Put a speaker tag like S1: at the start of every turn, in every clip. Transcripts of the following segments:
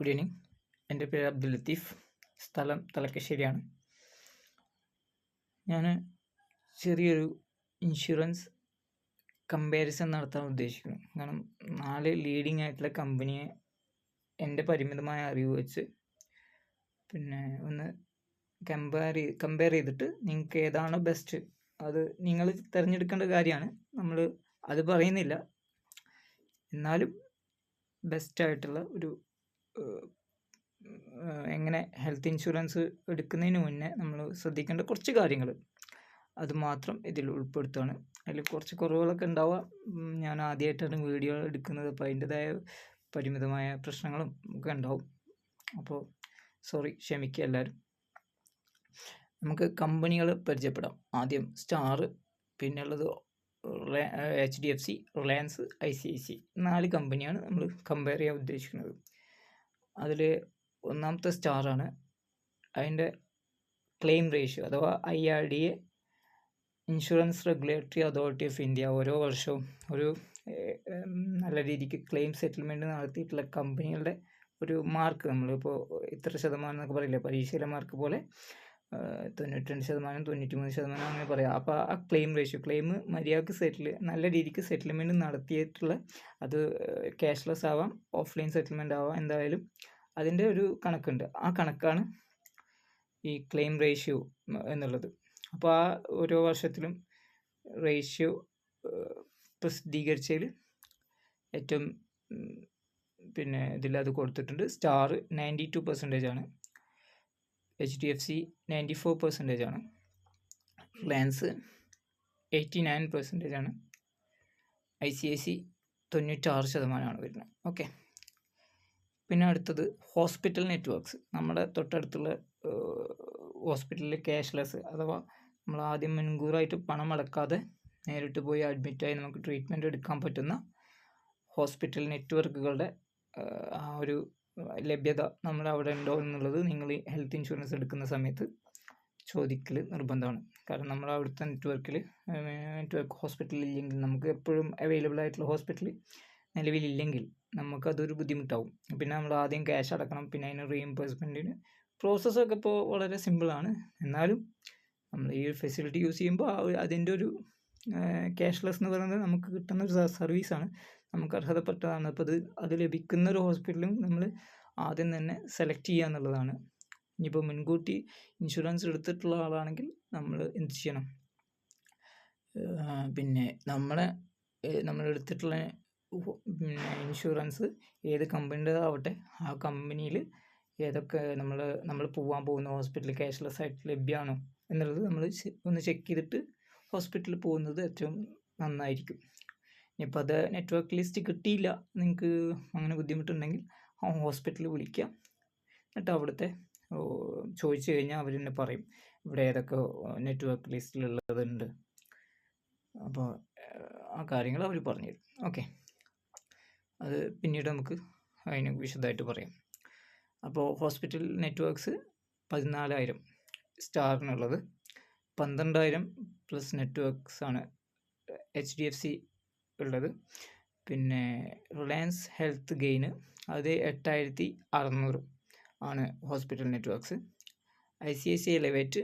S1: Good evening എന്റെ പേര് അബ്ദുൽ ലത്തീഫ്. സ്ഥലം തലക്കശ്ശേരിയാണ്. ഞാൻ ചെറിയൊരു ഇൻഷുറൻസ് കമ്പാരിസൺ നടത്താൻ ഉദ്ദേശിക്കുന്നു. കാരണം നാല് ലീഡിങ് ആയിട്ടുള്ള കമ്പനിയെ എന്റെ പരിമിതമായ അറിവ് വെച്ച് പിന്നെ ഒന്ന് കമ്പയർ കമ്പയർ ചെയ്തിട്ട് നിങ്ങൾക്ക് ഏതാണോ ബെസ്റ്റ് അത് നിങ്ങൾ തിരഞ്ഞെടുക്കേണ്ട കാര്യമാണ്. നമ്മൾ അത് പറയുന്നില്ല. എന്നാലും ബെസ്റ്റായിട്ടുള്ള ഒരു എങ്ങനെ ഹെൽത്ത് ഇൻഷുറൻസ് എടുക്കുന്നതിന് മുന്നേ നമ്മൾ ശ്രദ്ധിക്കേണ്ട കുറച്ച് കാര്യങ്ങൾ. അത് മാത്രം ഇതിൽ ഉൾപ്പെടുത്തുകയാണ് അതിൽ കുറച്ച് കുറവുകളൊക്കെ ഉണ്ടാവാം ഞാൻ ആദ്യമായിട്ടാണ് വീഡിയോ എടുക്കുന്നത്. അപ്പോൾ അതിന്റെതായ പരിമിതമായ പ്രശ്നങ്ങളും ഒക്കെ ഉണ്ടാവും. അപ്പോൾ സോറി ക്ഷമിക്കുക എല്ലാവരും. നമുക്ക് കമ്പനികൾ പരിചയപ്പെടാം. ആദ്യം സ്റ്റാർ പിന്നെ ഉള്ളത് H D F C Reliance I C I C. നാല് കമ്പനിയാണ് നമ്മൾ കമ്പയർ ചെയ്യാൻ ഉദ്ദേശിക്കുന്നത്. അതിൽ ഒന്നാമത്തെ സ്റ്റാറാണ്. അതിന്റെ ക്ലെയിം റേഷ്യോ അഥവാ I R D A insurance regulatory authority of India ഓരോ വർഷവും ഒരു നല്ല രീതിക്ക് ക്ലെയിം സെറ്റിൽമെന്റ് നടത്തിയിട്ടുള്ള കമ്പനികളുടെ ഒരു മാർക്ക് നമ്മളിപ്പോൾ ഇത്ര ശതമാനം എന്നൊക്കെ പറയില്ലേ പരീക്ഷയിലെ മാർക്ക് പോലെ തൊണ്ണൂറ്റിരണ്ട് ശതമാനം തൊണ്ണൂറ്റി മൂന്ന് ശതമാനം അങ്ങനെ പറയാം. അപ്പോൾ ആ ക്ലെയിം റേഷ്യോ ക്ലെയിം മര്യാദയ്ക്ക് സെറ്റിൽ നല്ല രീതിക്ക് സെറ്റിൽമെന്റ് നടത്തിയിട്ടുള്ള അത് ക്യാഷ്ലെസ് ആവാം ഓഫ്ലൈൻ സെറ്റിൽമെന്റ് ആവാം എന്തായാലും അതിന്റെ ഒരു കണക്കുണ്ട്. ആ കണക്കാണ് ഈ ക്ലെയിം റേഷ്യോ എന്നുള്ളത്. അപ്പോൾ ആ ഓരോ വർഷത്തിലും റേഷ്യോ പ്രസിദ്ധീകരിച്ചതിൽ ഏറ്റവും പിന്നെ ഇതിൽ അത് കൊടുത്തിട്ടുണ്ട്. സ്റ്റാർ നയന്റി ടു പെർസെന്റേജ് ആണ്. H D F C ninety four percentage ആണ്. റിലയൻസ് എയ്റ്റി നയൻ പെർസെന്റേജ് ആണ്. ഐ സി ഐ സി തൊണ്ണൂറ്റാറ് ശതമാനമാണ് വരുന്നത്. ഓക്കെ പിന്നെ അടുത്തത് ഹോസ്പിറ്റൽ നെറ്റ്വർക്ക്സ് നമ്മുടെ തൊട്ടടുത്തുള്ള ഹോസ്പിറ്റലിൽ ക്യാഷ്ലെസ് അഥവാ നമ്മൾ ആദ്യം മുൻകൂറായിട്ട് പണം അടക്കാതെ നേരിട്ട് പോയി അഡ്മിറ്റായി നമുക്ക് ട്രീറ്റ്മെന്റ് എടുക്കാൻ പറ്റുന്ന ഹോസ്പിറ്റൽ നെറ്റ്വർക്കുകളുടെ ആ ഒരു ലഭ്യത നമ്മൾ അവിടെ ഉണ്ടോ എന്നുള്ളത് നിങ്ങൾ ഹെൽത്ത് ഇൻഷുറൻസ് എടുക്കുന്ന സമയത്ത് ചോദിക്കൽ നിർബന്ധമാണ്. കാരണം നമ്മൾ അവിടുത്തെ നെറ്റ്വർക്കിൽ നെറ്റ്വർക്ക് ഹോസ്പിറ്റലിൽ ഇല്ലെങ്കിൽ നമുക്ക് എപ്പോഴും അവൈലബിൾ ആയിട്ടുള്ള ഹോസ്പിറ്റൽ നിലവിലില്ലെങ്കിൽ നമുക്കതൊരു ബുദ്ധിമുട്ടാവും. പിന്നെ നമ്മൾ ആദ്യം ക്യാഷ് അടക്കണം പിന്നെ അതിന് റീഇംബേഴ്സ്മെന്റിന് പ്രോസസ്സൊക്കെ ഇപ്പോൾ വളരെ സിമ്പിളാണ് എന്നാലും നമ്മൾ ഈ ഒരു ഫെസിലിറ്റി യൂസ് ചെയ്യുമ്പോൾ അതിന്റെ ഒരു ക്യാഷ്ലെസ് എന്ന് പറയുന്നത് നമുക്ക് കിട്ടുന്ന ഒരു സർവീസാണ് നമുക്ക് അർഹതപ്പെട്ടതാണ്. അപ്പോൾ അത് അത് ലഭിക്കുന്ന ഒരു ഹോസ്പിറ്റലും നമ്മൾ ആദ്യം തന്നെ സെലക്ട് ചെയ്യുക എന്നുള്ളതാണ്. ഇനിയിപ്പോൾ മുൻകൂട്ടി ഇൻഷുറൻസ് എടുത്തിട്ടുള്ള ആളാണെങ്കിൽ നമ്മൾ എന്ത് ചെയ്യണം? പിന്നെ നമ്മളെ നമ്മൾ എടുത്തിട്ടുള്ള പിന്നെ ഇൻഷുറൻസ് ഏത് കമ്പനിയുടേതാവട്ടെ ആ കമ്പനിയിൽ ഏതൊക്കെ നമ്മൾ നമ്മൾ പോകാൻ പോകുന്ന ഹോസ്പിറ്റലിൽ ക്യാഷ്ലെസ് ആയിട്ട് ലഭ്യമാണോ എന്നുള്ളത് നമ്മൾ ഒന്ന് ചെക്ക് ചെയ്തിട്ട് ഹോസ്പിറ്റലിൽ പോകുന്നത് ഏറ്റവും നന്നായിരിക്കും. ഇനിയിപ്പോൾ അത് നെറ്റ്വർക്ക് ലിസ്റ്റ് കിട്ടിയില്ല നിങ്ങൾക്ക് അങ്ങനെ ബുദ്ധിമുട്ടുണ്ടെങ്കിൽ ഹോസ്പിറ്റലിൽ വിളിക്കുക എന്നിട്ട് അവിടുത്തെ ചോദിച്ചു കഴിഞ്ഞാൽ അവർ തന്നെ പറയും ഇവിടെ ഏതൊക്കെ നെറ്റ്വർക്ക് ലിസ്റ്റിലുള്ളതുണ്ട് അപ്പോൾ ആ കാര്യങ്ങൾ അവർ പറഞ്ഞു തരും. ഓക്കെ അത് പിന്നീട് നമുക്ക് അതിന് വിശദമായിട്ട് പറയാം. അപ്പോൾ ഹോസ്പിറ്റൽ നെറ്റ്വർക്ക്സ് പതിനാലായിരം സ്റ്റാറിനുള്ളത് പന്ത്രണ്ടായിരം പ്ലസ് നെറ്റ്വർക്ക്സ് ആണ് എച്ച് ഡി എഫ് സി ഉള്ളത്. പിന്നെ റിലയൻസ് ഹെൽത്ത് ഗെയിന് അത് എട്ടായിരത്തി അറുന്നൂറ് ആണ് hospital networks. I C I C elevate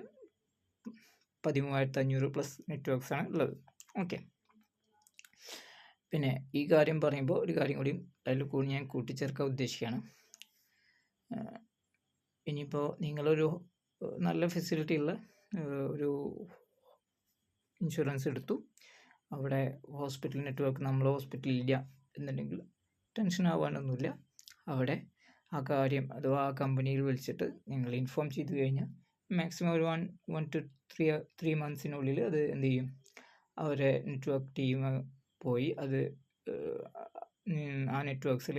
S1: പതിമൂവായിരത്തി അഞ്ഞൂറ് പ്ലസ് നെറ്റ്വർക്ക്സ് ആണ് ഉള്ളത്. ഓക്കെ. പിന്നെ ഈ കാര്യം പറയുമ്പോൾ ഒരു കാര്യം കൂടി അതിൽ കൂടി ഞാൻ കൂട്ടിച്ചേർക്കാൻ ഉദ്ദേശിക്കുകയാണ്. ഇനിയിപ്പോൾ നിങ്ങളൊരു നല്ല ഫെസിലിറ്റി ഉള്ള ഒരു ഇൻഷുറൻസ് എടുത്തു. അവിടെ ഹോസ്പിറ്റൽ നെറ്റ്വർക്ക് നമ്മൾ ഹോസ്പിറ്റലിൽ ഇല്ല എന്നുണ്ടെങ്കിൽ ടെൻഷൻ ആവാനൊന്നുമില്ല. അവിടെ ആ കാര്യം അഥവാ ആ കമ്പനിയിൽ വിളിച്ചിട്ട് നിങ്ങൾ ഇൻഫോം ചെയ്തു കഴിഞ്ഞാൽ മാക്സിമം ഒരു one one two three three മന്ത്സിനുള്ളിൽ അത് എന്ത് ചെയ്യും? അവരെ നെറ്റ്വർക്ക് ടീം പോയി അത് ആ നെറ്റ്വർക്ക്സിൽ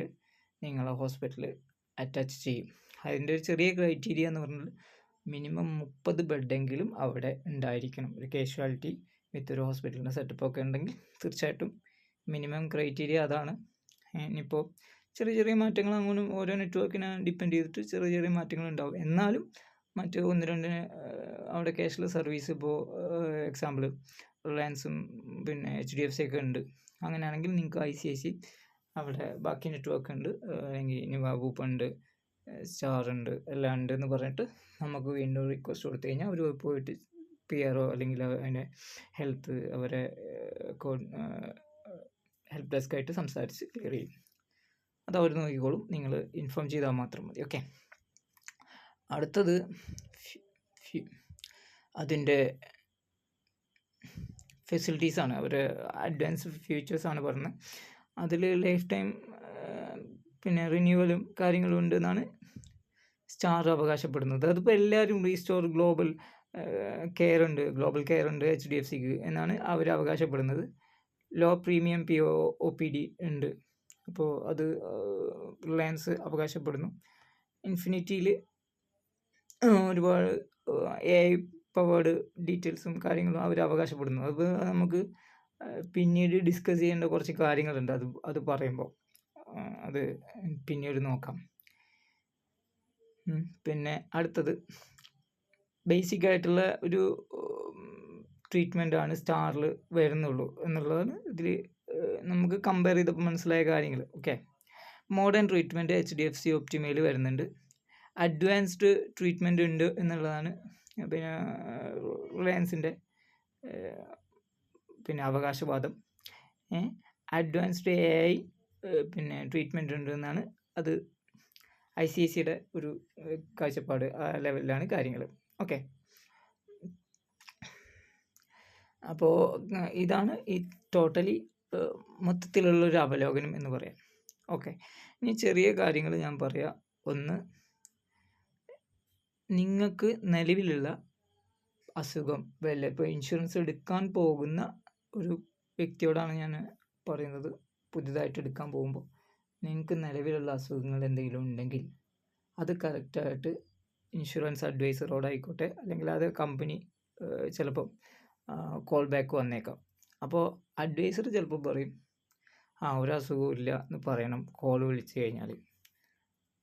S1: നിങ്ങളെ ഹോസ്പിറ്റൽ അറ്റാച്ച് ചെയ്യും. അതിന്റെ ഒരു ചെറിയ ക്രൈറ്റീരിയ എന്ന് പറഞ്ഞാൽ മിനിമം മുപ്പത് ബെഡെങ്കിലും അവിടെ ഉണ്ടായിരിക്കണം. ഒരു കാഷ്വാലിറ്റി വിത്ത് ഒരു ഹോസ്പിറ്റലിന്റെ സെറ്റപ്പ് ഒക്കെ ഉണ്ടെങ്കിൽ തീർച്ചയായിട്ടും മിനിമം ക്രൈറ്റീരിയ അതാണ്. ഇനിയിപ്പോൾ ചെറിയ ചെറിയ മാറ്റങ്ങൾ അങ്ങനെ ഓരോ നെറ്റ്വർക്കിനെ ഡിപ്പെൻഡ് ചെയ്തിട്ട് ചെറിയ ചെറിയ മാറ്റങ്ങൾ ഉണ്ടാവും എന്നാലും മറ്റ് ഒന്ന് രണ്ട് അവിടെ ക്യാഷ്ലെസ് സർവീസ് ഇപ്പോൾ എക്സാമ്പിൾ റിലയൻസും പിന്നെ എച്ച് ഡി എഫ് സി ഒക്കെ ഉണ്ട്. അങ്ങനെയാണെങ്കിൽ നിങ്ങൾക്ക് ഐ സി ഐ സി അവിടെ ബാക്കി നെറ്റ്വർക്ക് ഉണ്ട്. അല്ലെങ്കിൽ അല്ലെങ്കിൽ നിവാബൂപ്പ് ഉണ്ട് സ്റ്റാർ ഉണ്ട് എല്ലാം ഉണ്ട് എന്ന് പറഞ്ഞിട്ട് നമുക്ക് വീണ്ടും റിക്വസ്റ്റ് കൊടുത്തു കഴിഞ്ഞാൽ അവർ പോയിട്ട് പി ആർ ഒ അല്ലെങ്കിൽ അതിന്റെ ഹെൽത്ത് അവരെ ഹെൽപ്പ് ഡെസ്ക് ആയിട്ട് സംസാരിച്ച് ക്ലിയർ ചെയ്യും. അത് അവർ നോക്കിക്കോളും. നിങ്ങൾ ഇൻഫോം ചെയ്താൽ മാത്രം മതി. ഓക്കെ. അടുത്തത് അതിന്റെ ഫെസിലിറ്റീസാണ് അവർ അഡ്വാൻസ് ഫീച്ചേഴ്സാണ് പറഞ്ഞത്. അതിൽ ലൈഫ് ടൈം പിന്നെ റിന്യൂവലും കാര്യങ്ങളും ഉണ്ട് എന്നാണ് സ്റ്റാർ അവകാശപ്പെടുന്നത്. അതിപ്പോൾ എല്ലാവരും റീസ്റ്റോർ ഗ്ലോബൽ കെയർ ഉണ്ട് ഗ്ലോബൽ കെയർ ഉണ്ട് എച്ച് ഡി എഫ് സിക്ക് എന്നാണ് അവർ അവകാശപ്പെടുന്നത്. Low premium P O P D ഉണ്ട്. അപ്പോൾ അത് റിലയൻസ് അവകാശപ്പെടുന്നു. ഇൻഫിനിറ്റിയിൽ ഒരുപാട് എ ഐ പവേർഡ് ഡീറ്റെയിൽസും കാര്യങ്ങളും അവർ അവകാശപ്പെടുന്നു. അത് നമുക്ക് പിന്നീട് ഡിസ്കസ് ചെയ്യേണ്ട കുറച്ച് കാര്യങ്ങളുണ്ട്. അത് അത് പറയുമ്പോൾ അത് പിന്നീട് നോക്കാം. പിന്നെ അടുത്തത്. ബേസിക് ആയിട്ടുള്ള ഒരു ട്രീറ്റ്മെന്റ് ആണ് സ്റ്റാറിൽ വരുന്നുള്ളൂ. എന്നുള്ളതാണ് ഇതിൽ നമുക്ക് കമ്പയർ ചെയ്തപ്പോൾ മനസ്സിലായ കാര്യങ്ങൾ okay modern treatment H D F C ഒപ്റ്റിമയിൽ വരുന്നുണ്ട്. അഡ്വാൻസ്ഡ് ട്രീറ്റ്മെന്റ് ഉണ്ട് എന്നുള്ളതാണ് പിന്നെ റിലയൻസിന്റെ പിന്നെ അവകാശവാദം. അഡ്വാൻസ്ഡ് എ ഐ പിന്നെ ട്രീറ്റ്മെന്റ് ഉണ്ട് എന്നാണ് അത് ഐ സി സിയുടെ ഒരു കാഴ്ചപ്പാട് ആ ലെവലിലാണ് കാര്യങ്ങൾ ഓക്കെ. അപ്പോൾ ഇതാണ് ഈ ടോട്ടലി മൊത്തത്തിലുള്ള ഒരു അവലോകനം എന്ന് പറയാം. ഓക്കെ. ഇനി ചെറിയ കാര്യങ്ങൾ ഞാൻ പറയാം. ഒന്ന് നിങ്ങൾക്ക് നിലവിലുള്ള അസുഖം വല്ല ഇപ്പോൾ ഇൻഷുറൻസ് എടുക്കാൻ പോകുന്ന ഒരു വ്യക്തിയോടാണ് ഞാൻ പറയുന്നത്. പുതിയതായിട്ട് എടുക്കാൻ പോകുമ്പോൾ. നിങ്ങൾക്ക് നിലവിലുള്ള അസുഖങ്ങൾ എന്തെങ്കിലും ഉണ്ടെങ്കിൽ അത് കറക്റ്റായിട്ട് ഇൻഷുറൻസ് അഡ്വൈസറോടായിക്കോട്ടെ അല്ലെങ്കിൽ അത് കമ്പനി ചിലപ്പം കോൾ ബാക്ക് വന്നേക്കാം. അപ്പോൾ അഡ്വൈസർ ചിലപ്പോൾ പറയും ആ ഒരു അസുഖവും ഇല്ല എന്ന് പറയണം കോൾ വിളിച്ച് കഴിഞ്ഞാൽ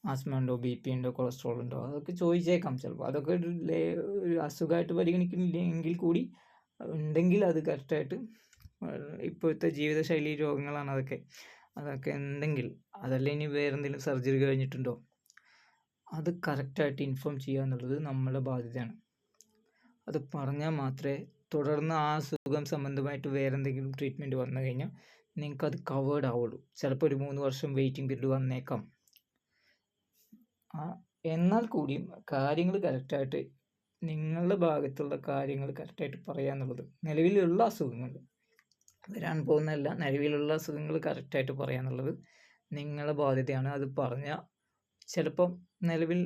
S1: ആസ്മ ഉണ്ടോ ബി പി ഉണ്ടോ കൊളസ്ട്രോൾ ഉണ്ടോ അതൊക്കെ ചോദിച്ചേക്കാം ചിലപ്പോൾ അതൊക്കെ ഒരു ഒരു അസുഖമായിട്ട് പരിഗണിക്കുന്നില്ലെങ്കിൽ കൂടി ഉണ്ടെങ്കിൽ അത് കറക്റ്റായിട്ട് ഇപ്പോഴത്തെ ജീവിതശൈലി രോഗങ്ങളാണ് അതൊക്കെ. അതൊക്കെ ഉണ്ടെങ്കിൽ അതല്ല ഇനി വേറെന്തെങ്കിലും സർജറി കഴിഞ്ഞിട്ടുണ്ടോ? അത് കറക്റ്റായിട്ട് ഇൻഫോം ചെയ്യുക എന്നുള്ളത് നമ്മുടെ ബാധ്യതയാണ്. അത് പറഞ്ഞാൽ മാത്രമേ തുടർന്ന് ആ അസുഖം സംബന്ധമായിട്ട് വേറെ എന്തെങ്കിലും ട്രീറ്റ്മെന്റ് വന്നു കഴിഞ്ഞാൽ നിങ്ങൾക്കത് അത് കവേർഡ് ആവുള്ളൂ. ചിലപ്പോൾ ഒരു മൂന്ന് വർഷം വെയിറ്റിംഗ് പീരീഡ് വന്നേക്കാം. എന്നാൽ കൂടിയും കാര്യങ്ങൾ കറക്റ്റായിട്ട് നിങ്ങളുടെ ഭാഗത്തുള്ള കാര്യങ്ങൾ കറക്റ്റായിട്ട് പറയുക എന്നുള്ളത് നിലവിലുള്ള അസുഖങ്ങൾ വരാൻ പോകുന്നതല്ല നിലവിലുള്ള അസുഖങ്ങൾ കറക്റ്റായിട്ട് പറയുക എന്നുള്ളത് നിങ്ങളുടെ ബാധ്യതയാണ്. അത് പറഞ്ഞാൽ ചിലപ്പം നിലവിൽ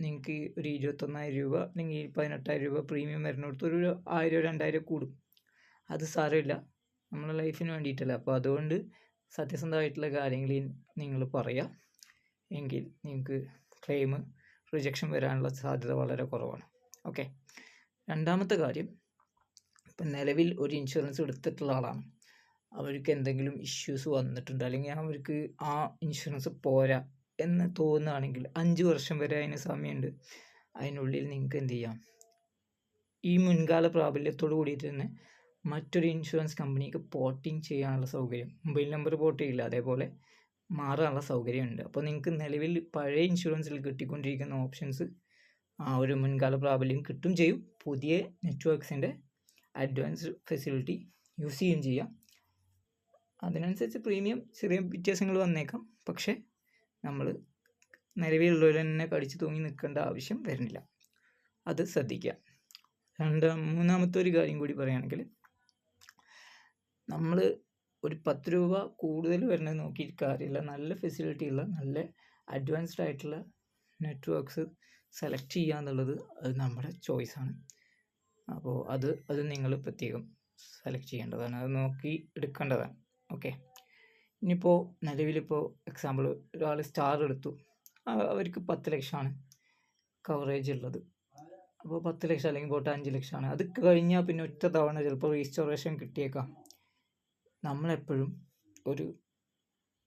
S1: നിങ്ങൾക്ക് ഒരു ഇരുപത്തൊന്നായിരം രൂപ അല്ലെങ്കിൽ പതിനെട്ടായിരം രൂപ പ്രീമിയം വരുന്നിടത്ത് ഒരു ആയിരം രണ്ടായിരം കൂടും. അത് സാരമില്ല. നമ്മളെ ലൈഫിന് വേണ്ടിയിട്ടല്ല. അപ്പോൾ അതുകൊണ്ട് സത്യസന്ധമായിട്ടുള്ള കാര്യങ്ങൾ നിങ്ങൾ പറയുക എങ്കിൽ നിങ്ങൾക്ക് ക്ലെയിം റിജക്ഷൻ വരാനുള്ള സാധ്യത വളരെ കുറവാണ്. ഓക്കെ രണ്ടാമത്തെ കാര്യം ഇപ്പം നിലവിൽ ഒരു ഇൻഷുറൻസ് എടുത്തിട്ടുള്ള ആളാണ്. അവർക്ക് എന്തെങ്കിലും ഇഷ്യൂസ് വന്നിട്ടുണ്ട്. അല്ലെങ്കിൽ അവർക്ക് ആ ഇൻഷുറൻസ് പോരാ. എന്ന് തോന്നുകയാണെങ്കിൽ അഞ്ച് വർഷം വരെ അതിന് സമയമുണ്ട്. അതിനുള്ളിൽ നിങ്ങൾക്ക് എന്ത് ചെയ്യാം? ഈ മുൻകാല പ്രാബല്യത്തോട് കൂടിയിട്ട് തന്നെ മറ്റൊരു ഇൻഷുറൻസ് കമ്പനിക്ക് പോർട്ടിങ് ചെയ്യാനുള്ള സൗകര്യം മൊബൈൽ നമ്പർ പോർട്ട് ചെയ്യില്ല അതേപോലെ മാറാനുള്ള സൗകര്യമുണ്ട്. അപ്പോൾ നിങ്ങൾക്ക് നിലവിൽ പഴയ ഇൻഷുറൻസിൽ കിട്ടിക്കൊണ്ടിരിക്കുന്ന ഓപ്ഷൻസ് ആ ഒരു മുൻകാല പ്രാബല്യം കിട്ടും ചെയ്യും. പുതിയ നെറ്റ്വർക്ക്സിന്റെ അഡ്വാൻസ്ഡ് ഫെസിലിറ്റി യൂസ് ചെയ്യുകയും ചെയ്യാം. അതിനനുസരിച്ച് പ്രീമിയം ചെറിയ വ്യത്യാസങ്ങൾ വന്നേക്കാം. പക്ഷേ നമ്മൾ നിലവിലുള്ളവർ തന്നെ കടിച്ചു തൂങ്ങി നിൽക്കേണ്ട ആവശ്യം വരുന്നില്ല. അത് ശ്രദ്ധിക്കുക. രണ്ടാം മൂന്നാമത്തെ ഒരു കാര്യം കൂടി പറയുകയാണെങ്കിൽ നമ്മൾ ഒരു പത്ത് രൂപ കൂടുതൽ വരുന്നത് നോക്കിയിട്ട് കാര്യമില്ല. നല്ല ഫെസിലിറ്റി ഉള്ള നല്ല അഡ്വാൻസ്ഡ് ആയിട്ടുള്ള നെറ്റ്വർക്ക്സ് സെലക്ട് ചെയ്യുക എന്നുള്ളത് അത് നമ്മുടെ ചോയ്സാണ് അപ്പോൾ അത് അത് നിങ്ങൾ പ്രത്യേകം സെലക്ട് ചെയ്യേണ്ടതാണ്. അത് നോക്കി എടുക്കേണ്ടതാണ്. ഓക്കെ ഇനിയിപ്പോൾ നിലവിലിപ്പോൾ എക്സാമ്പിൾ ഒരാൾ സ്റ്റാർ എടുത്തു. അവർക്ക് പത്ത് ലക്ഷമാണ് കവറേജ് ഉള്ളത്. അപ്പോൾ പത്ത് ലക്ഷം അല്ലെങ്കിൽ പോട്ടെ അഞ്ച് ലക്ഷമാണ്. അത് കഴിഞ്ഞാൽ പിന്നെ ഒറ്റ തവണ ചിലപ്പോൾ റീസ്റ്റോറേഷൻ കിട്ടിയേക്കാം. നമ്മളെപ്പോഴും ഒരു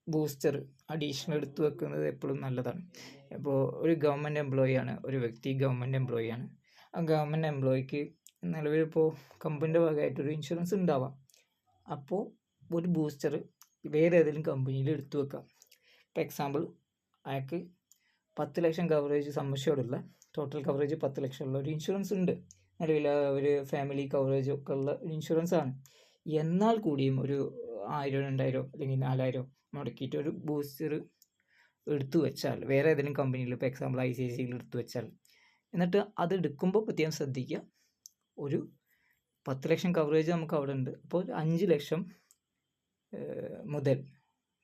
S1: ബൂസ്റ്റർ അഡീഷണൽ എടുത്തു വെക്കുന്നത് എപ്പോഴും നല്ലതാണ്. ഇപ്പോൾ ഒരു ഗവൺമെന്റ് എംപ്ലോയി ആണ് ഒരു വ്യക്തി ഗവൺമെന്റ് എംപ്ലോയി ആണ്. ആ ഗവൺമെന്റ് എംപ്ലോയിക്ക് നിലവിലിപ്പോൾ കമ്പനിയുടെ ഭാഗമായിട്ടൊരു ഇൻഷുറൻസ് ഉണ്ടാവാം. അപ്പോൾ ഒരു ബൂസ്റ്റർ വേറെ ഏതെങ്കിലും കമ്പനിയിൽ എടുത്തു വെക്കാം. ഇപ്പോൾ എക്സാമ്പിൾ അയാൾക്ക് പത്ത് ലക്ഷം കവറേജ് സംശയമുള്ള ടോട്ടൽ കവറേജ് പത്ത് ലക്ഷമുള്ള ഒരു ഇൻഷുറൻസ് ഉണ്ട്. നിലവിൽ ഒരു ഫാമിലി കവറേജ് ഒക്കെ ഉള്ള ഒരു ഇൻഷുറൻസ് ആണ്. എന്നാൽ കൂടിയും ഒരു ആയിരം രണ്ടായിരം അല്ലെങ്കിൽ നാലായിരം മുടക്കിയിട്ട് ഒരു ബൂസ്റ്റർ എടുത്തു വെച്ചാൽ വേറെ ഏതെങ്കിലും കമ്പനിയിൽ ഇപ്പോൾ എക്സാമ്പിൾ ഐ സി ഐ സിയിൽ എടുത്തു വെച്ചാൽ എന്നിട്ട് അത് എടുക്കുമ്പോൾ പ്രത്യേകം ശ്രദ്ധിക്കുക. ഒരു പത്ത് ലക്ഷം കവറേജ് നമുക്ക് അവിടെ ഉണ്ട്. അപ്പോൾ ഒരു അഞ്ച് ലക്ഷം മുതൽ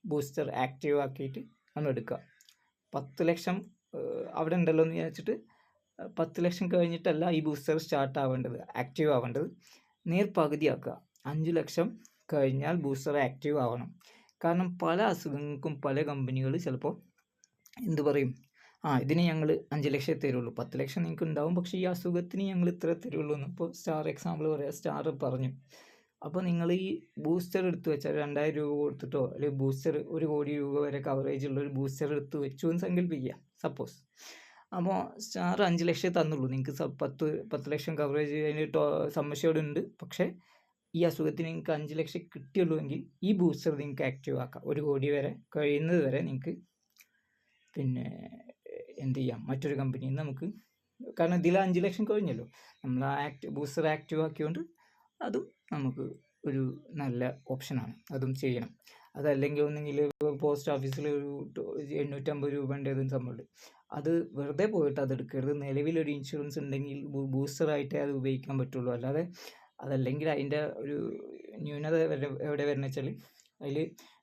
S1: ബൂസ്റ്റർ ആക്റ്റീവ് ആക്കിയിട്ട് നമ്മൾ എടുക്കുക. പത്ത് ലക്ഷം അവിടെ ഉണ്ടല്ലോ എന്ന് വിചാരിച്ചിട്ട് പത്ത് ലക്ഷം കഴിഞ്ഞിട്ടല്ല ഈ ബൂസ്റ്റർ സ്റ്റാർട്ട് ആവേണ്ടത് ആക്റ്റീവ് ആവേണ്ടത്. നേർ പകുതിയാക്കുക അഞ്ച് ലക്ഷം കഴിഞ്ഞാൽ ബൂസ്റ്റർ ആക്റ്റീവ് ആവണം. കാരണം പല അസുഖങ്ങൾക്കും പല കമ്പനികൾ ചിലപ്പോൾ എന്ത് പറയും? ആ ഇതിന് ഞങ്ങൾ അഞ്ച് ലക്ഷം തരുള്ളൂ. പത്ത് ലക്ഷം നിങ്ങൾക്ക് ഉണ്ടാവും പക്ഷേ ഈ അസുഖത്തിന് ഞങ്ങൾ ഇത്ര തരുള്ളൂ എന്ന് ഇപ്പോൾ സ്റ്റാർ എക്സാമ്പിൾ പറയാം സ്റ്റാർ പറഞ്ഞു. അപ്പോൾ നിങ്ങൾ ഈ ബൂസ്റ്റർ എടുത്തു വെച്ചാൽ രണ്ടായിരം രൂപ കൊടുത്തിട്ടോ അല്ലെങ്കിൽ ബൂസ്റ്റർ ഒരു കോടി രൂപ വരെ കവറേജ് ഉള്ള ഒരു ബൂസ്റ്റർ എടുത്തു വെച്ചു എന്ന് സങ്കല്പിക്കുക സപ്പോസ് അപ്പോൾ സ്റ്റാർ അഞ്ച് ലക്ഷം തന്നുള്ളൂ. നിങ്ങൾക്ക് പത്ത് പത്ത് ലക്ഷം കവറേജ് അതിന് ടോ ഉണ്ട്. പക്ഷേ ഈ അസുഖത്തിന് നിങ്ങൾക്ക് അഞ്ച് ലക്ഷം കിട്ടിയുള്ളൂ എങ്കിൽ ഈ ബൂസ്റ്റർ നിങ്ങൾക്ക് ആക്റ്റീവ് ആക്കാം. ഒരു കോടി വരെ കഴിയുന്നത് വരെ നിങ്ങൾക്ക് പിന്നെ എന്ത് ചെയ്യാം? മറ്റൊരു കമ്പനിയിൽ നിന്ന് നമുക്ക് കാരണം ഇതിൽ അഞ്ച് ലക്ഷം കഴിഞ്ഞല്ലോ. നമ്മൾ ആ ആക്ട് ബൂസ്റ്റർ ആക്റ്റീവ് ആക്കിയോണ്ട് അതും നമുക്ക് ഒരു നല്ല ഓപ്ഷനാണ്. അതും ചെയ്യണം. അതല്ലെങ്കിൽ ഒന്നെങ്കിൽ പോസ്റ്റ് ഓഫീസിൽ ഒരു എണ്ണൂറ്റമ്പത് രൂപേന്റെ ഏതും സംഭവമുണ്ട്. അത് വെറുതെ പോയിട്ട് അത് എടുക്കരുത്. നിലവിലൊരു ഇൻഷുറൻസ് ഉണ്ടെങ്കിൽ ബൂസ്റ്ററായിട്ടേ അത് ഉപയോഗിക്കാൻ പറ്റുള്ളൂ. അല്ലാതെ അതല്ലെങ്കിൽ അതിന്റെ ഒരു ന്യൂനത എവിടെ വരുന്നത് വെച്ചാൽ അതിൽ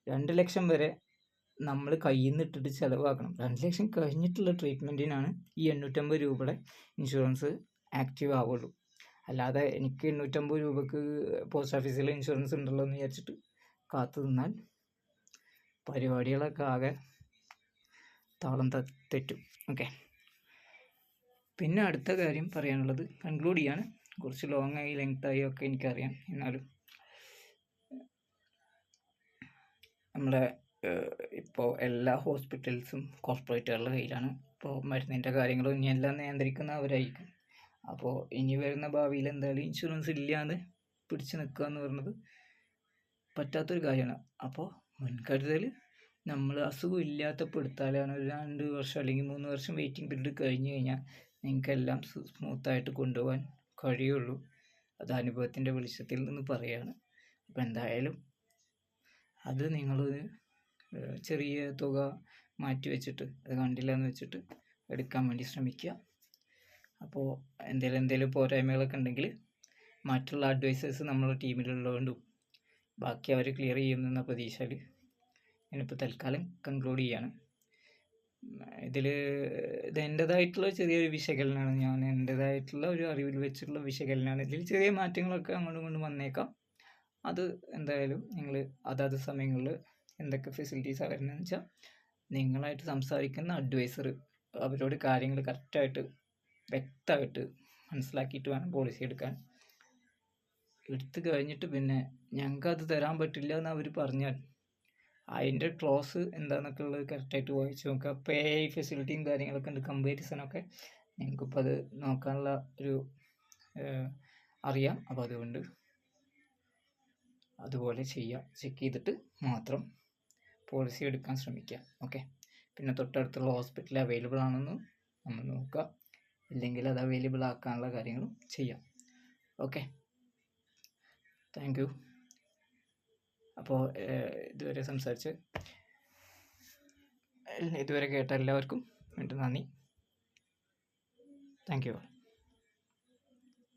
S1: രണ്ട് ലക്ഷം വരെ നമ്മൾ കയ്യിൽ നിന്ന് ഇട്ടിട്ട് ചിലവാക്കണം. രണ്ട് ലക്ഷം കഴിഞ്ഞിട്ടുള്ള ട്രീറ്റ്മെന്റിനാണ് ഈ എണ്ണൂറ്റമ്പത് രൂപയുടെ ഇൻഷുറൻസ് ആക്റ്റീവ് ആവുള്ളൂ. അല്ലാതെ എനിക്ക് എണ്ണൂറ്റമ്പത് രൂപക്ക് പോസ്റ്റ് ഓഫീസിൽ ഇൻഷുറൻസ് ഉണ്ടല്ലോ എന്ന് വിചാരിച്ചിട്ട് കാത്തു നിന്നാൽ പരിപാടികളൊക്കെ ആകെ താളം തെറ്റും. ഓക്കെ പിന്നെ അടുത്ത കാര്യം പറയാനുള്ളത് കൺക്ലൂഡ് ചെയ്യാണ്. കുറച്ച് ലോങ് ആയി ലെങ്ത് ആയി ഒക്കെ എനിക്കറിയാം. എന്നാലും നമ്മുടെ ഇപ്പോൾ എല്ലാ ഹോസ്പിറ്റൽസും കോർപ്പറേറ്റുകളുടെ കയ്യിലാണ്. ഇപ്പോൾ മരുന്നിന്റെ കാര്യങ്ങളും ഇനി എല്ലാം നിയന്ത്രിക്കുന്ന അവരായിരിക്കും. അപ്പോൾ ഇനി വരുന്ന ഭാവിയിൽ എന്തായാലും ഇൻഷുറൻസ് ഇല്ലാന്ന് പിടിച്ചു നിൽക്കുക എന്ന് പറയുന്നത് പറ്റാത്തൊരു കാര്യമാണ്. അപ്പോൾ മുൻകരുതൽ നമ്മൾ അസുഖം ഇല്ലാത്തപ്പോൾ എടുത്താലാണ് ഒരു രണ്ട് വർഷം അല്ലെങ്കിൽ മൂന്ന് വർഷം വെയിറ്റിംഗ് പീരീഡ് കഴിഞ്ഞ് കഴിഞ്ഞാൽ നിങ്ങൾക്കെല്ലാം സ്മൂത്തായിട്ട് കൊണ്ടുപോകാൻ കഴിയുള്ളൂ. അത് അനുഭവത്തിന്റെ വെളിച്ചത്തിൽ നിന്ന് പറയുകയാണ് അപ്പോൾ എന്തായാലും അത് നിങ്ങൾ ചെറിയ തുക മാറ്റി വെച്ചിട്ട് അത് കണ്ടില്ല എന്ന് വെച്ചിട്ട് എടുക്കാൻ വേണ്ടി ശ്രമിക്കുക. അപ്പോൾ എന്തെങ്കിലും എന്തെങ്കിലും പോരായ്മകളൊക്കെ ഉണ്ടെങ്കിൽ മറ്റുള്ള അഡ്വൈസേഴ്സ് നമ്മുടെ ടീമിലുള്ളതുകൊണ്ടും ബാക്കി അവർ ക്ലിയർ ചെയ്യുമെന്ന പ്രതീക്ഷയിൽ ഞാനിപ്പോൾ തൽക്കാലം കൺക്ലൂഡ് ചെയ്യാണ്. ഇതിൽ ഇത് എന്റേതായിട്ടുള്ള ചെറിയൊരു വിശകലനമാണ് ഞാൻ എന്റേതായിട്ടുള്ള ഒരു അറിവിൽ വെച്ചിട്ടുള്ള വിശകലനമാണ് ഇതിൽ ചെറിയ മാറ്റങ്ങളൊക്കെ അങ്ങോട്ടും ഇങ്ങോട്ടും വന്നേക്കാം. അത് എന്തായാലും നിങ്ങൾ അതാത് സമയങ്ങളിൽ എന്തൊക്കെ ഫെസിലിറ്റീസാണ് വരുന്നതെന്ന് വെച്ചാൽ നിങ്ങളായിട്ട് സംസാരിക്കുന്ന അഡ്വൈസർ അവരോട് കാര്യങ്ങൾ കറക്റ്റായിട്ട് വ്യക്തമായിട്ട് മനസ്സിലാക്കിയിട്ട് വേണം പോളിസി എടുക്കാൻ. എടുത്തു കഴിഞ്ഞിട്ട് പിന്നെ ഞങ്ങൾക്ക് അത് തരാൻ പറ്റില്ല എന്ന് അവർ പറഞ്ഞാൽ. അതിന്റെ ക്ലോസ് എന്താണെന്നൊക്കെ ഉള്ളത് കറക്റ്റായിട്ട് വായിച്ച് നോക്കുക. പേ ഫെസിലിറ്റിയും കാര്യങ്ങളൊക്കെ ഉണ്ട് കമ്പാരിസണൊക്കെ നിങ്ങൾക്കിപ്പോൾ അത് നോക്കാനുള്ള ഒരു അറിയാം. അപ്പോൾ അതുകൊണ്ട് അതുപോലെ ചെയ്യുക ചെക്ക് ചെയ്തിട്ട് മാത്രം പോളിസി എടുക്കാൻ ശ്രമിക്കുക. ഓക്കെ പിന്നെ തൊട്ടടുത്തുള്ള ഹോസ്പിറ്റൽ അവൈലബിൾ ആണെന്ന് നമ്മൾ നോക്കുക. ഇല്ലെങ്കിൽ അത് അവൈലബിൾ ആക്കാനുള്ള കാര്യങ്ങളും ചെയ്യാം. ഓക്കെ താങ്ക് യു അപ്പോൾ ഇതുവരെ സംസാരിച്ച് ഇതുവരെ കേട്ട എല്ലാവർക്കും വീണ്ടും നന്ദി. Thank you